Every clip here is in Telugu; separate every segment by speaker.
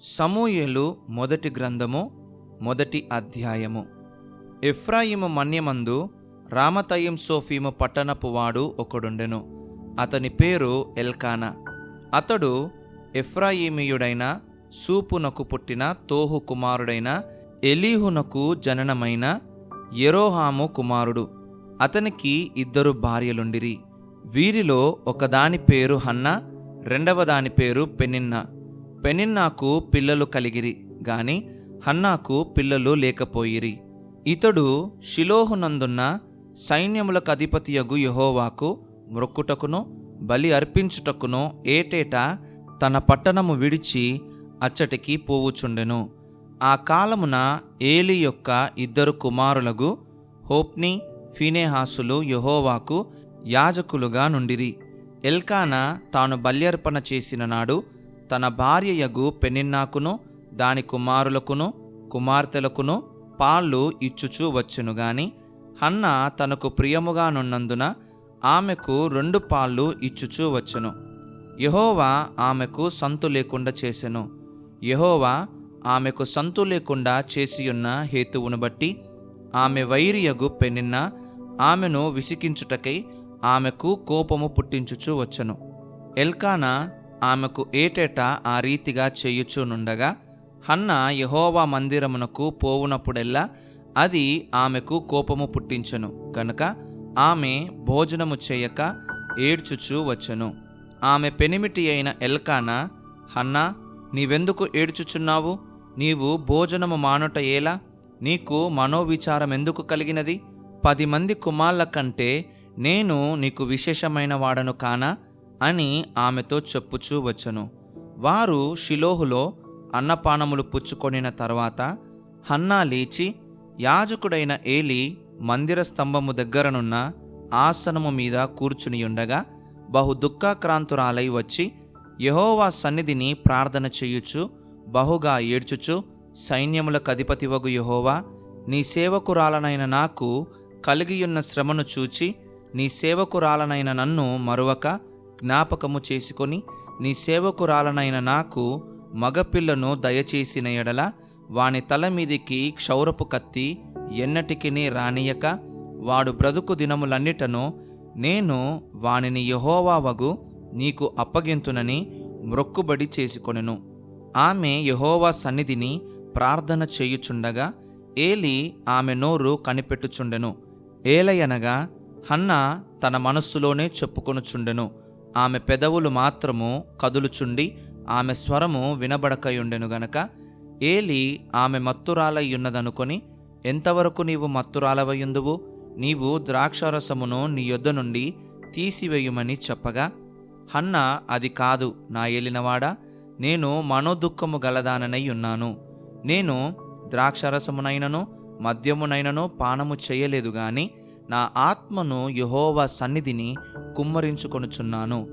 Speaker 1: సమూయేలు మొదటి గ్రంథము మొదటి అధ్యాయము. ఎఫ్రాయిము మన్యమందు రామతయం సోఫీము పట్టణపు వాడు ఒకడుండెను. అతని పేరు ఎల్కానా. అతడు ఎఫ్రాయిమీయుడైన సూపునకు పుట్టిన తోహు కుమారుడైన ఎలీహునకు జననమైన ఎరోహాము కుమారుడు. అతనికి ఇద్దరు భార్యలుండిరి. వీరిలో ఒకదాని పేరు హన్న రెండవ దాని పేరు పెనిన్నా. పెనిన్నాకు పిల్లలు కలిగిరి గాని హన్నాకు పిల్లలు లేకపోయిరి. ఇతడు షిలోహునందున్న సైన్యములకు అధిపతియగు యెహోవాకు మ్రొక్కుటకును బలి అర్పించుటకును ఏటేటా తన పట్టణము విడిచి అచ్చటికి పోవుచుండెను. ఆ కాలమున ఏలి యొక్క ఇద్దరు కుమారులగు హోప్ని ఫీనేహాసులు యెహోవాకు యాజకులుగా నుండిరి. ఎల్కానా తాను బల్యర్పణ చేసిన నాడు తన భార్యయగు పెనిన్నాకును దాని కుమారులకును కుమార్తెలకును పాళ్ళు ఇచ్చుచూ వచ్చును గాని హన్న తనకు ప్రియముగానున్నందున ఆమెకు రెండు పాళ్ళు ఇచ్చుచూ వచ్చును. యహోవా ఆమెకు సంతు లేకుండా చేసెను. యహోవా ఆమెకు సంతు లేకుండా చేసియున్న హేతువును బట్టి ఆమె వైరియగు పెనిన్న ఆమెను విసికించుటకై ఆమెకు కోపము పుట్టించుచూ వచ్చను. ఎల్కానా ఆమెకు ఏటేటా ఆ రీతిగా చేయుచునుండగా హన్న యహోవా మందిరమునకు పోవునప్పుడెల్లా అది ఆమెకు కోపము పుట్టించెను. కనుక ఆమె భోజనము చేయక ఏడ్చుచూ వచ్చను. ఆమె పెనిమిటి అయిన ఎల్కానా హన్నా నీవెందుకు ఏడ్చుచున్నావు? నీవు భోజనము మానుట ఏలా నీకు మనోవిచారం ఎందుకు కలిగినది? పది మంది కుమార్ల కంటే నేను నీకు విశేషమైన వాడను కానా? అని ఆమెతో చెప్పుచూ వచ్చను. వారు షిలోహులో అన్నపానములు పుచ్చుకొనిన తర్వాత హన్నా లేచి యాజకుడైన ఏలి మందిర స్తంభము దగ్గరనున్న ఆసనము మీద కూర్చునియుండగా బహు దుఃఖాక్రాంతురాలై వచ్చి యహోవా సన్నిధిని ప్రార్థన చేయుచు బహుగా ఏడ్చుచు సైన్యములకు అధిపతివగు యహోవా నీ సేవకురాలనైన నాకు కలిగియున్న శ్రమను చూచి నీ సేవకురాలనైన నన్ను మరువక జ్ఞాపకము చేసుకొని నీ సేవకురాలనైన నాకు మగపిల్లను దయచేసిన ఎడల వాని తల మీదికి క్షౌరపు కత్తి ఎన్నటికిని రానియక వాడు బ్రతుకు దినములన్నిటను నేను వానిని యహోవావగు నీకు అప్పగింతునని మ్రొక్కుబడి చేసుకొనెను. ఆమె యహోవా సన్నిధిని ప్రార్థన చేయుచుండగా ఏలి ఆమె నోరు కనిపెట్టుచుండెను. ఏలయనగా హన్న తన మనస్సులోనే చెప్పుకొనుచుండెను. ఆమె పెదవులు మాత్రము కదులుచుండి ఆమె స్వరము వినబడకయుండెను గనక ఏలి ఆమె మత్తురాలయ్యున్నదనుకొని ఎంతవరకు నీవు మత్తురాలవయుందువు? నీవు ద్రాక్షారసమును నీ యొద్ద నుండి తీసివేయుమని చెప్పగా హన్న అది కాదు నా ఏలినవాడా నేను మనోదుఃఖము గలదాననై ఉన్నాను. నేను ద్రాక్షరసమునైనను మద్యమునైనను పానము చేయలేదు గాని నా ఆత్మను యహోవా సన్నిధిని కుమ్మరించుకొనుచున్నాను.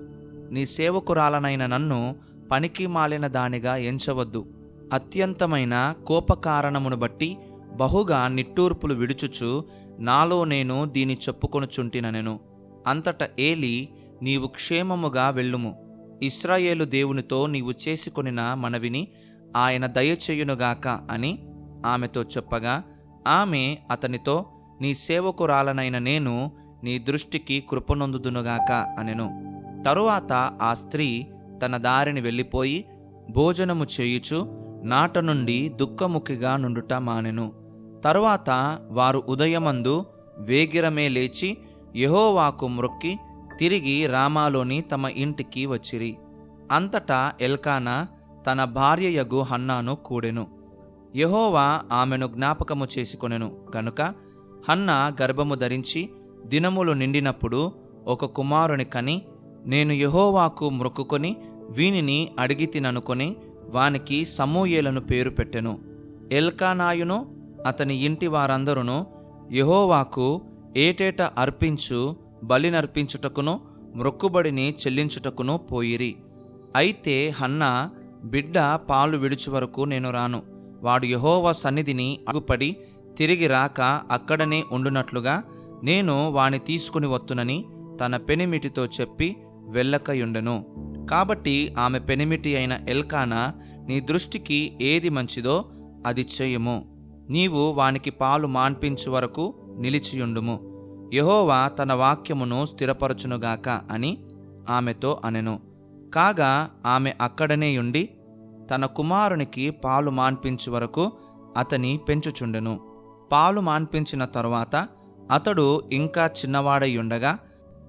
Speaker 1: నీ సేవకురాలనైన నన్ను పనికి మాలిన దానిగా ఎంచవద్దు. అత్యంతమైన కోపకారణమును బట్టి బహుగా నిట్టూర్పులు విడుచుచు నాలో నేను దీని చెప్పుకొనుచుంటినెను. అంతట ఏలి నీవు క్షేమముగా వెళ్ళుము. ఇస్రాయేలు దేవునితో నీవు చేసుకొనిన మనవిని ఆయన దయచేయునుగాక అని ఆమెతో చెప్పగా ఆమె అతనితో నీ సేవకురాలనైన నేను నీ దృష్టికి కృపనొందుదునుగాక అనెను. తరువాత ఆ స్త్రీ తన దారిని వెళ్ళిపోయి భోజనము చేయుచు నాట నుండి దుఃఖముఖిగా నుండుట మానెను. తరువాత వారు ఉదయమందు వేగిరమే లేచి యహోవాకు మ్రొక్కి తిరిగి రామాలోని తమ ఇంటికి వచ్చిరి. అంతటా ఎల్కానా తన భార్యయగు హన్నాను కూడెను. యహోవా ఆమెను జ్ఞాపకము చేసుకొనెను. కనుక హన్న గర్భము ధరించి దినములు నిండినప్పుడు ఒక కుమారుని కని నేను యహోవాకు మ్రొక్కుకొని వీనిని అడిగి తిననుకొని వానికి సమూయేలను పేరు పెట్టెను. ఎల్కానాయును అతని ఇంటి వారందరూ యహోవాకు ఏటేట అర్పించు బలినర్పించుటకును మ్రొక్కుబడిని చెల్లించుటకును పోయిరి. అయితే హన్న బిడ్డ పాలు విడిచి వరకు నేను రాను. వాడు యహోవా సన్నిధిని అగుపడి తిరిగి రాక అక్కడనే ఉండునట్లుగా నేను వాని తీసుకుని వత్తునని తన పెనిమిటితో చెప్పి వెళ్ళకయుండెను. కాబట్టి ఆమె పెనిమిటి అయిన ఎల్కానా నీ దృష్టికి ఏది మంచిదో అది చేయము. నీవు వానికి పాలు మాన్పించు వరకు నిలిచియుండుము. యహోవా తన వాక్యమును స్థిరపరచునుగాక అని ఆమెతో అనెను. కాగా ఆమె అక్కడనే ఉండి తన కుమారునికి పాలు మాన్పించు వరకు అతని పెంచుచుండెను. పాలు మాన్పించిన తరువాత అతడు ఇంకా చిన్నవాడై ఉండగా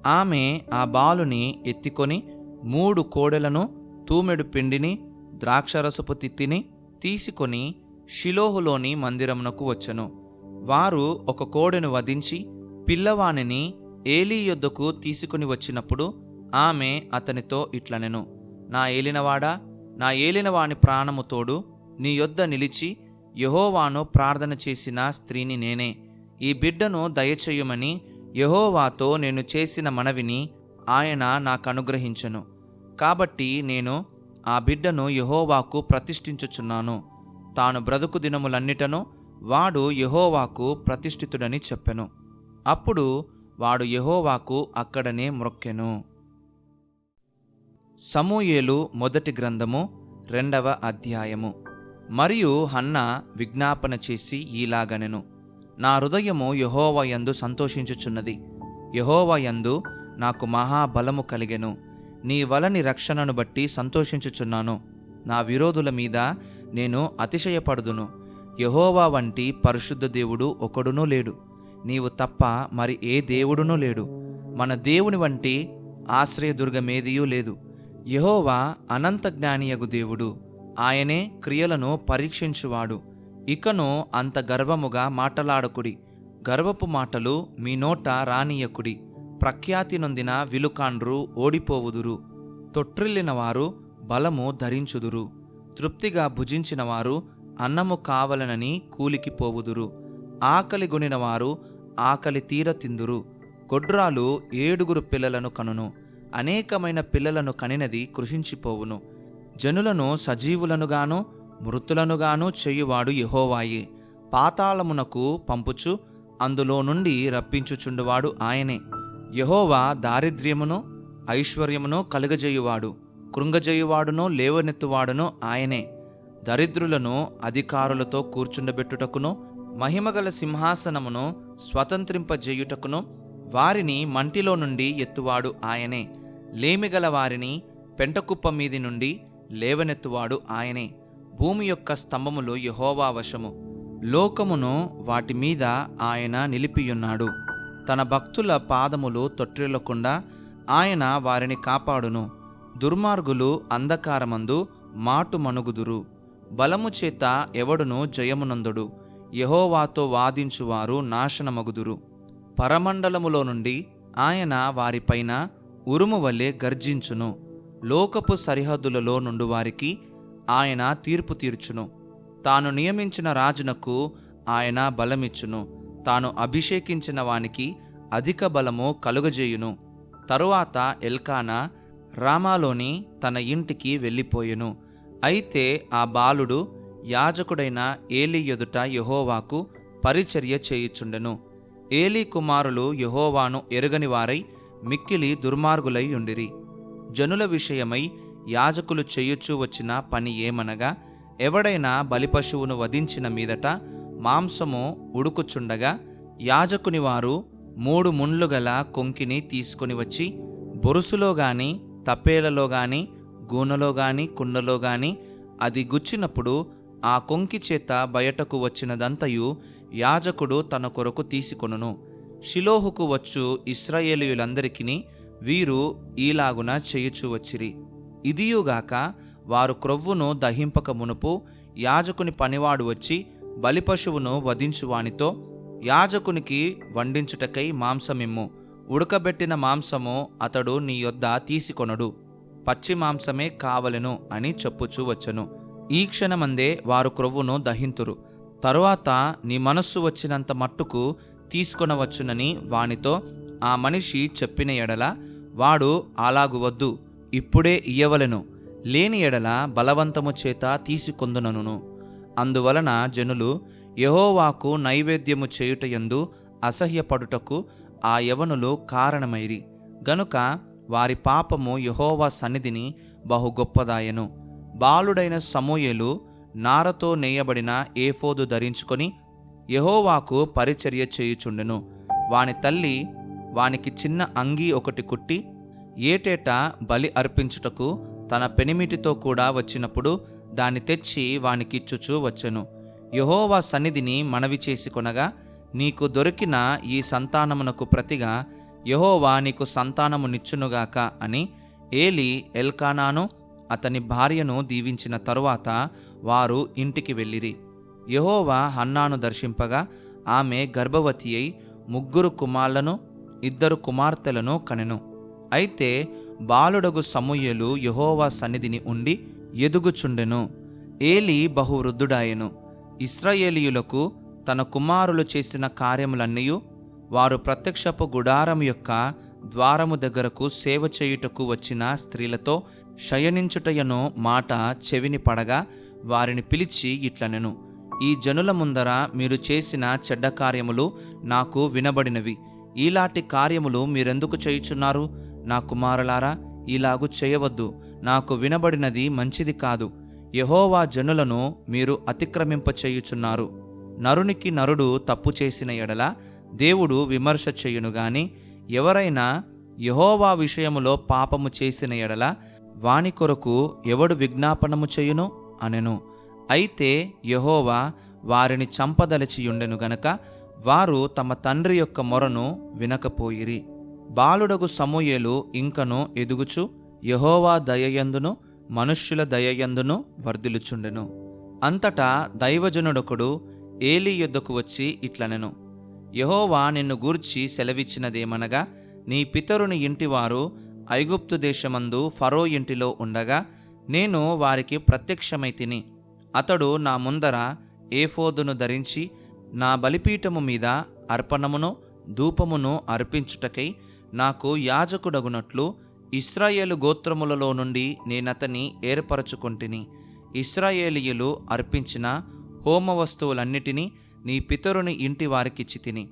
Speaker 1: ఆమె ఆ బాలుని ఎత్తికొని మూడు కోడెలను తూమెడు పిండిని ద్రాక్షరసపు తిత్తిని తీసుకొని షిలోహులోని మందిరమునకు వచ్చెను. వారు ఒక కోడెను వధించి పిల్లవానిని ఏలీ యొద్దకు తీసుకుని వచ్చినప్పుడు ఆమె అతనితో ఇట్లనెను నా ఏలినవాడా? నా ఏలినవాని ప్రాణము తోడు నీ యొద్ద నిలిచి యహోవాను ప్రార్థన చేసిన స్త్రీని నేనే. ఈ బిడ్డను దయచేయమని యహోవాతో నేను చేసిన మనవిని ఆయన నాకు అనుగ్రహించను కాబట్టి నేను ఆ బిడ్డను యహోవాకు ప్రతిష్ఠించుచున్నాను. తాను బ్రతుకు దినములన్నిటను వాడు యహోవాకు ప్రతిష్ఠితుడని చెప్పెను. అప్పుడు వాడు యహోవాకు అక్కడనే మ్రొక్కెను సమూయేలు మొదటి గ్రంథము రెండవ అధ్యాయము. మరియు హన్న విజ్ఞాపన చేసి ఈలాగనెను. నా హృదయము యహోవయందు సంతోషించుచున్నది. యహోవయందు నాకు మహాబలము కలిగెను. నీ వలని రక్షణను బట్టి సంతోషించుచున్నాను. నా విరోధుల మీద నేను అతిశయపడుదును. యహోవా వంటి పరిశుద్ధ దేవుడు ఒకడునూ లేడు. నీవు తప్ప మరి ఏ దేవుడునూ లేడు. మన దేవుని వంటి ఆశ్రయదుర్గమేదియూ లేదు. యహోవా అనంత జ్ఞానియగు దేవుడు. ఆయనే క్రియలను పరీక్షించువాడు. ఇకను అంత గర్వముగా మాటలాడకుడి. గర్వపు మాటలు మీ నోట రానియకుడి. ప్రఖ్యాతి నొందిన విలుకాండ్రు ఓడిపోవుదురు. తొట్రిల్లినవారు బలము ధరించుదురు. తృప్తిగా భుజించినవారు అన్నము కావలనని కూలికి పోవుదురు. ఆకలి గొనినవారు ఆకలి తీర తిందురు. గొడ్రాలు ఏడుగురు పిల్లలను కనును. అనేకమైన పిల్లలను కనినది కృషించిపోవును. జనులను సజీవులనుగాను మృతులనుగాను చేయువాడు యెహోవాయే. పాతాళమునకు పంపుచు అందులో నుండి రప్పించుచుండువాడు ఆయనే. యహోవా దారిద్ర్యమును ఐశ్వర్యమును కలుగజేయువాడు కృంగజేయువాడును లేవనెత్తువాడును ఆయనే. దరిద్రులను అధికారులతో కూర్చుండబెట్టుటకును మహిమగల సింహాసనమును స్వతంత్రింపజేయుటకును వారిని మంటిలో నుండి ఎత్తువాడు ఆయనే. లేమిగల వారిని పెంటకుప్ప మీది నుండి లేవనెత్తువాడు ఆయనే. భూమి యొక్క స్తంభములు యహోవా వశము. లోకమును వాటి మీద ఆయన నిలిపియున్నాడు. తన భక్తుల పాదములు తొట్టిల్లకుండా ఆయన వారిని కాపాడును. దుర్మార్గులు అంధకారమందు మాటుమణుగుదురు బలము చేత ఎవడును జయమునందుడు. యహోవాతో వాదించువారు నాశనమగుదురు. పరమండలములో నుండి ఆయన వారిపైన ఉరుము వలె గర్జించును. లోకపు సరిహద్దులలో నుండి వారికి ఆయన తీర్పు తీర్చును. తాను నియమించిన రాజునకు ఆయన బలమిచ్చును. తాను అభిషేకించిన వానికి అధిక బలము కలుగజేయును. తరువాత ఎల్కానా రామాలోని తన ఇంటికి వెళ్ళిపోయెను. అయితే ఆ బాలుడు యాజకుడైన ఏలీ ఎదుట యహోవాకు పరిచర్య చేయుచుండెను. ఏలీ కుమారులు యహోవాను ఎరుగని వారై మిక్కిలి దుర్మార్గులై ఉండిరి. జనుల విషయమై యాజకులు చేయుచూ వచ్చిన పని ఏమనగా ఎవడైనా బలిపశువును వధించిన మీదట మాంసము ఉడుకుచుండగా యాజకుని వారు మూడు ముండ్లు గల కొంకిని తీసుకొని వచ్చి బొరుసులో గాని తపేలలో గాని గూనెలో గాని కుండలో గాని అది గుచ్చినప్పుడు ఆ కొంకి చేత బయటకు వచ్చినదంతయు యాజకుడు తన కొరకు తీసుకొనును. షిలోహుకు వచ్చు ఇస్రాయేలీయులందరికీ వీరు ఈలాగున చేయుచు వచ్చిరి. ఇదియుగాక వారు క్రొవ్వును దహింపక మునుపు యాజకుని పనివాడు వచ్చి బలిపశువును వధించువానితో యాజకునికి వండించుటకై మాంసమిమ్ము. ఉడకబెట్టిన మాంసము అతడు నీ యొద్ద తీసుకొనడు. పచ్చి మాంసమే కావలెను అని చెప్పుచూ వచ్చను. ఈ క్షణమందే వారు క్రొవ్వును దహింతురు. తరువాత నీ మనస్సు వచ్చినంత మట్టుకు తీసుకొనవచ్చునని వానితో ఆ మనిషి చెప్పిన ఎడల వాడు అలాగు వద్దు ఇప్పుడే ఇయ్యవలెను. లేని ఎడల బలవంతము చేత తీసుకొందునను అందువలన జనులు యహోవాకు నైవేద్యము చేయుటయందు అసహ్యపడుటకు ఆ యవనులు కారణమైరి. గనుక వారి పాపము యహోవా సన్నిధిని బహు గొప్పదాయను బాలుడైన సమూయలు నారతో నేయబడిన ఏఫోదు ధరించుకొని యహోవాకు పరిచర్య చేయుచుండెను. వాని తల్లి వానికి చిన్న అంగీ ఒకటి కుట్టి ఏటేటా బలి అర్పించుటకు తన పెనిమిటితో కూడా వచ్చినప్పుడు దాన్ని తెచ్చి వానికిచ్చుచూ వచ్చెను. యహోవా సన్నిధిని మనవి చేసి కొనగా నీకు దొరికిన ఈ సంతానమునకు ప్రతిగా యహోవా నీకు సంతానమునిచ్చునుగాక అని ఏలి ఎల్కానాను అతని భార్యను దీవించిన తరువాత వారు ఇంటికి వెళ్ళిరి. యహోవా హన్నాను దర్శింపగా ఆమె గర్భవతి అయి ముగ్గురు కుమారులను ఇద్దరు కుమార్తెలను కనెను. అయితే బాలుడగు సమూయలు యహోవా సన్నిధిని ఉండి ఎదుగుచుండెను. ఏలి బహువృద్ధుడాయెను. ఇస్రాయేలీయులకు తన కుమారులు చేసిన కార్యములన్నీ వారు ప్రత్యక్షపు గుడారం యొక్క ద్వారము దగ్గరకు సేవ చేయుటకు వచ్చిన స్త్రీలతో శయనించుటయను మాట చెవిని పడగా వారిని పిలిచి ఇట్లనెను. ఈ జనుల ముందర మీరు చేసిన చెడ్డ కార్యములు నాకు వినబడినవి. ఈలాంటి కార్యములు మీరెందుకు చేయుచున్నారు? నా కుమారులారా ఇలాగు చేయవద్దు. నాకు వినబడినది మంచిది కాదు. యహోవా జనులను మీరు అతిక్రమింప చేయుచున్నారు. నరునికి నరుడు తప్పు చేసిన ఎడల దేవుడు విమర్శ చేయును గాని ఎవరైనా యహోవా విషయములో పాపము చేసిన ఎడల వాని కొరకు ఎవడు విజ్ఞాపనము చేయును? అనెను. అయితే యహోవా వారిని చంపదలచియుండెను గనక వారు తమ తండ్రి యొక్క మొరను వినకపోయిరి. బాలుడగు సమూయేలు ఇంకను ఎదుగుచు యహోవా దయయందును మనుష్యుల దయయందును వర్ధిలుచుండెను అంతటా దైవజనుడొకడు ఏలీ యుద్ధకు వచ్చి ఇట్లనెను. యహోవా నిన్ను గూర్చి సెలవిచ్చినదేమనగా నీ పితరుని ఇంటివారు ఐగుప్తు దేశమందు ఫరో ఇంటిలో ఉండగా నేను వారికి ప్రత్యక్షమై తిని అతడు నా ముందర ఏఫోదును ధరించి నా బలిపీఠము మీద అర్పణమును ధూపమును అర్పించుటకై నాకు యాజకుడగునట్లు ఇస్రాయేలు గోత్రములలో నుండి నేనతని ఏర్పరచుకొంటిని. ఇస్రాయేలీయులు అర్పించిన హోమ వస్తువులన్నిటినీ నీ పితరుని ఇంటి వారికిచ్చి తిని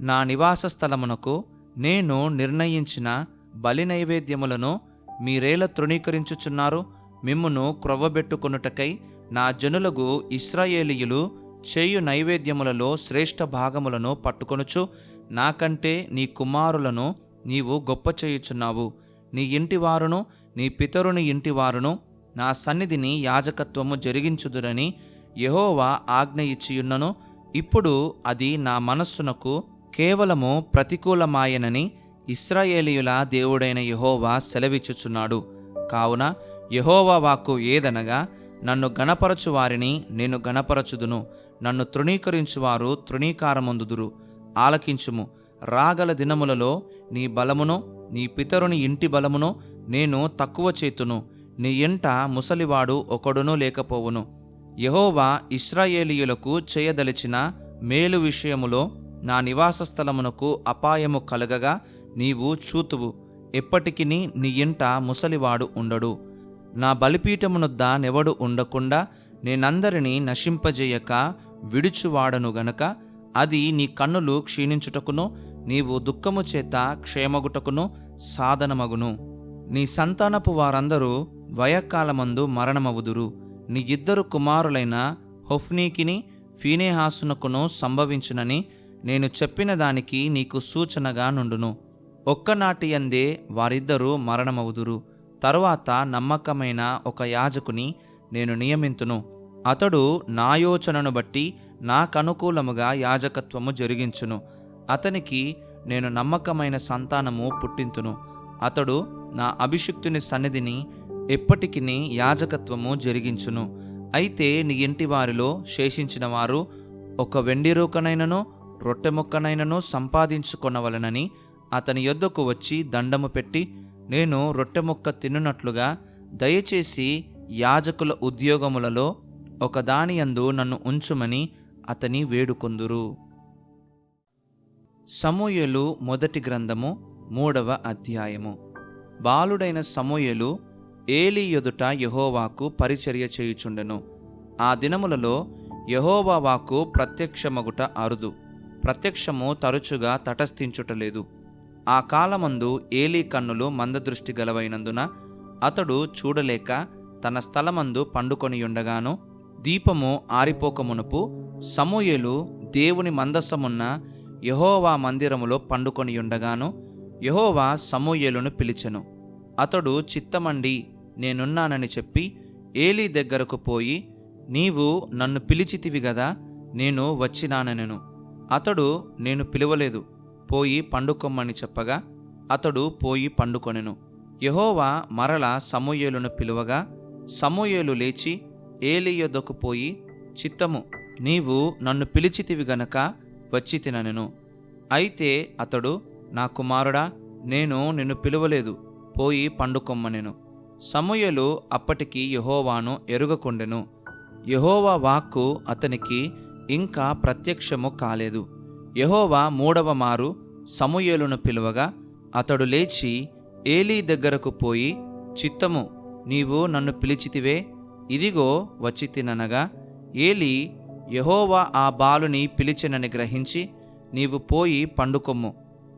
Speaker 1: నా నివాస స్థలమునకు నేను నిర్ణయించిన బలి నైవేద్యములను మీరేల తృణీకరించుచున్నారు? మిమ్మును క్రొవ్వబెట్టుకొనుటకై నా జనులగు ఇస్రాయేలీయులు చేయు నైవేద్యములలో శ్రేష్ఠ భాగములను పట్టుకొనుచు నాకంటే నీ కుమారులను నీవు గొప్ప చేయుచున్నావు. నీ ఇంటివారును నీ పితరుని ఇంటివారును నా సన్నిధిని యాజకత్వము జరిగించుదురని యహోవా ఆజ్ఞ ఇచ్చియున్నను. ఇప్పుడు అది నా మనస్సునకు కేవలము ప్రతికూలమాయనని ఇస్రాయేలీయుల దేవుడైన యహోవా సెలవిచ్చుచున్నాడు. కావున యహోవా వాక్కు ఏదనగా నన్ను గణపరచు వారిని నేను గణపరచుదును. నన్ను తృణీకరించువారు తృణీకారమందుదురు. ఆలకించుము. రాగల దినములలో నీ బలమును నీ పితరుని ఇంటి బలమును నేను తక్కువ చేతును. నీ ఇంట ముసలివాడు ఒకడునూ లేకపోవును. యహోవా ఇస్రాయేలీయులకు చేయదలిచిన మేలు విషయములో నా నివాస స్థలమునకు అపాయము కలగగా నీవు చూతువు. ఎప్పటికీ నీ ఇంట ముసలివాడు ఉండడు. నా బలిపీఠమునొద్ద నెవడు ఉండకుండా నేనందరినీ నశింపజేయక విడుచువాడను గనక అది నీ కన్నులు క్షీణించుటకును నీవు దుఃఖము చేత క్షేమగుటకును సాధనమగును. నీ సంతానపు వారందరూ వయకాలమందు మరణమవుదురు. నీ ఇద్దరు కుమారులైన హొఫ్నీకిని ఫీనేహాసునకును సంభవించునని నేను చెప్పిన దానికి నీకు సూచనగా నుండును. ఒక్కనాటి అందే వారిద్దరూ మరణమవుదురు. తరువాత నమ్మకమైన ఒక యాజకుని నేను నియమింతును. అతడు నా యోచనను బట్టి నాకనుకూలముగా యాజకత్వము జరిగించును. అతనికి నేను నమ్మకమైన సంతానము పుట్టింతును. అతడు నా అభిషిక్తుని సన్నిధిని ఎప్పటికిని యాజకత్వము జరిగించును. అయితే నీ ఇంటి వారిలో శేషించిన వారు ఒక వెండి రూకనైనను రొట్టె ముక్కనైనను సంపాదించుకొనవలనని అతని యొద్దకు వచ్చి దండము పెట్టి నేను రొట్టె ముక్క తినున్నట్లుగా దయచేసి యాజకుల ఉద్యోగములలో ఒకదాని యందు నన్ను ఉంచుమని అతని వేడుకొందురు. సమూయలు మొదటి గ్రంథము మూడవ అధ్యాయము. బాలుడైన సమూయలు ఏలి ఎదుట యహోవాకు పరిచర్య చేయుచుండెను. ఆ దినములలో యహోవాకు ప్రత్యక్షమగుట అరుదు. ప్రత్యక్షము తరచుగా తటస్థించుటలేదు. ఆ కాలమందు ఏలీ కన్నులు మందదృష్టి గలవైనందున అతడు చూడలేక తన స్థలమందు పండుకొనియుండగాను దీపము ఆరిపోకమునుపు సమూయేలు దేవుని మందసమున్న యహోవా మందిరములో పండుకొని ఉండగాను యహోవా సమూయేలును పిలిచెను. అతడు చిత్తమండి నేనున్నానని చెప్పి ఏలీ దగ్గరకు పోయి నీవు నన్ను పిలిచితివి గదా నేను వచ్చినానెను అతడు నేను పిలువలేదు పోయి పండుకొమ్మని చెప్పగా అతడు పోయి పండుకొనెను. యహోవా మరల సమూయేలును పిలువగా సమూయేలు లేచి ఏలి యొద్దకు పోయి చిత్తము నీవు నన్ను పిలిచితివి గనక వచ్చి తిననెను అయితే అతడు నా కుమారుడా నేను నిన్ను పిలువలేదు పోయి పండుకొమ్మనెను. సమూయలు అప్పటికి యహోవాను ఎరుగకుండెను. యహోవా వాక్కు అతనికి ఇంకా ప్రత్యక్షము కాలేదు. యహోవా మూడవ మారు సమూయలును పిలువగా అతడు లేచి ఏలీ దగ్గరకు పోయి చిత్తము నీవు నన్ను పిలిచితివే ఇదిగో వచ్చి తిననగా ఏలి యహోవా ఆ బాలుని పిలిచినని గ్రహించి నీవు పోయి పండుకొమ్ము.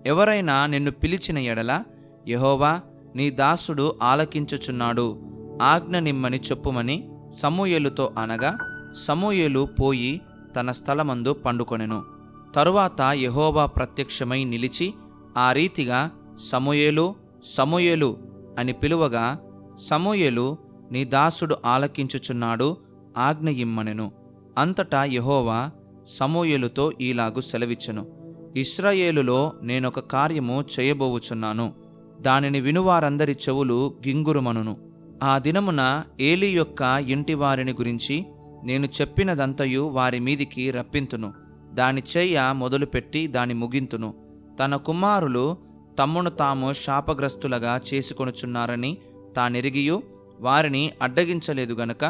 Speaker 1: ఎవరైనా నిన్ను పిలిచిన ఎడల యహోవా నీ దాసుడు ఆలకించుచున్నాడు. ఆజ్ఞ నిమ్మని చెప్పుమని సమూయేలుతో అనగా సమూయేలు పోయి తన స్థలమందు పండుకొనెను. తరువాత యహోవా ప్రత్యక్షమై నిలిచి ఆ రీతిగా సమూయేలు సమూయేలు అని పిలువగా సమూయేలు నీ దాసుడు ఆలకించుచున్నాడు ఆజ్ఞ ఇమ్మనెను. అంతటా యహోవా సమూయలుతో ఈలాగు సెలవిచ్చెను. ఇస్రాయేలులో నేనొక కార్యము చేయబోవుచున్నాను. దానిని వినువారందరి చెవులు గింగురుమనును. ఆ దినమున ఏలి యొక్క ఇంటి వారిని గురించి నేను చెప్పినదంతయు వారి మీదికి రప్పింతును. దాని చెయ్య మొదలుపెట్టి దాని ముగింతును. తన కుమారులు తమ్మును తాము శాపగ్రస్తులుగా చేసుకొనుచున్నారని తానెరిగియు వారిని అడ్డగించలేదు గనక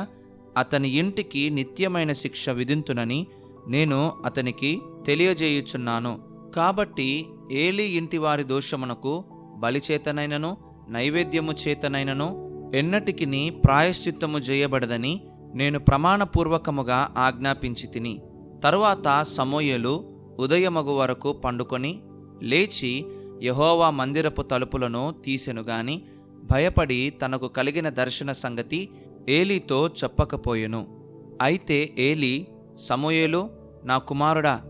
Speaker 1: అతని ఇంటికి నిత్యమైన శిక్ష విధింతునని నేను అతనికి తెలియజేయుచున్నాను. కాబట్టి ఏలి ఇంటివారి దోషమునకు బలిచేతనైనను నైవేద్యము చేతనైనను ఎన్నటికిని ప్రాయశ్చిత్తము చేయబడదని నేను ప్రమాణపూర్వకముగా ఆజ్ఞాపించి తిని తరువాత సమోయలు ఉదయమగు వరకు పండుకొని లేచి యహోవా మందిరపు తలుపులను తీసెను గాని భయపడి తనకు కలిగిన దర్శన సంగతి ఏలీతో చెప్పకపోయెను. అయితే ఏలీ సమూయేలు నా కుమారుడా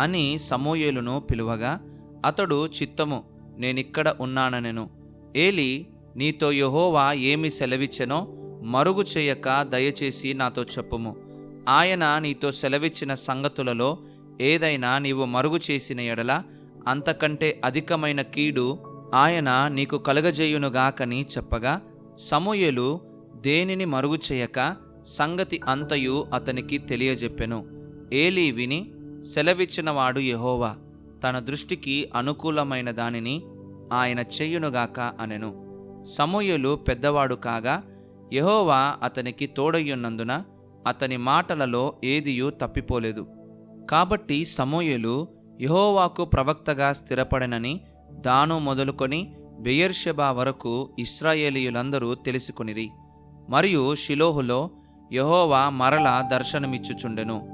Speaker 1: అని సమూయేలును పిలువగా అతడు చిత్తము నేనిక్కడ ఉన్నాననెను. ఏలి నీతో యహోవా ఏమి సెలవిచ్చెనో మరుగు చేయక దయచేసి నాతో చెప్పుము. ఆయన నీతో సెలవిచ్చిన సంగతులలో ఏదైనా నీవు మరుగు చేసిన ఎడల అంతకంటే అధికమైన కీడు ఆయన నీకు కలగజేయునుగాకని చెప్పగా సమూయేలు దేనిని మరుగు చేయక సంగతి అంతయు అతనికి తెలియజెప్పెను. ఏలీ విని సెలవిచ్చినవాడు యహోవా తన దృష్టికి అనుకూలమైన దానిని ఆయన చెయ్యునుగాక అనెను. సమూయలు పెద్దవాడు కాగా యహోవా అతనికి తోడయ్యున్నందున అతని మాటలలో ఏదియూ తప్పిపోలేదు. కాబట్టి సమూయలు యహోవాకు ప్రవక్తగా స్థిరపడనని దాను మొదలుకొని బెయర్షెబా వరకు ఇస్రాయేలీయులందరూ తెలుసుకునిరి. మరియు షిలోహులో యహోవా మరల దర్శనమిచ్చుచుండెను.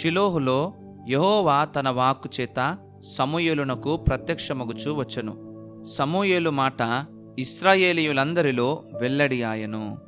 Speaker 1: షిలోహులో యహోవా తన వాక్కు చేత సమూయేలునకు ప్రత్యక్షమగుచూ వచ్చెను. సమూయేలు మాట ఇస్రాయేలీయులందరిలో వెల్లడి ఆయను